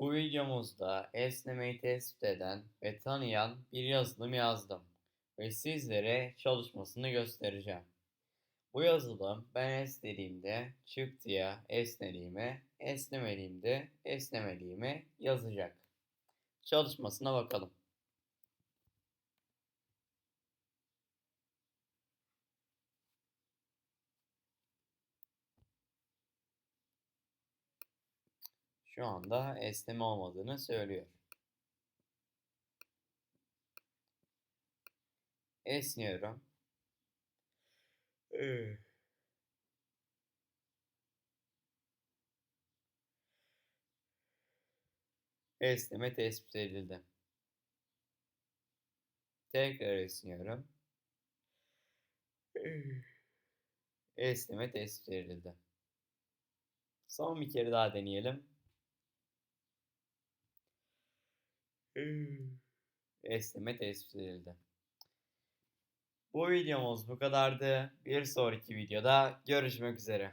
Bu videomuzda esnemeyi tespit eden ve tanıyan bir yazılım yazdım ve sizlere çalışmasını göstereceğim. Bu yazılım ben esnediğimde çıktıya esnediğime, esnemediğimde esnemediğime yazacak. Çalışmasına bakalım. Şu anda esneme olmadığını söylüyor. Esniyorum. Esneme tespit edildi. Tekrar esniyorum. Esneme tespit edildi. Son bir kere daha deneyelim. Esneme tespit edildi. Bu videomuz bu kadardı. Bir sonraki videoda görüşmek üzere.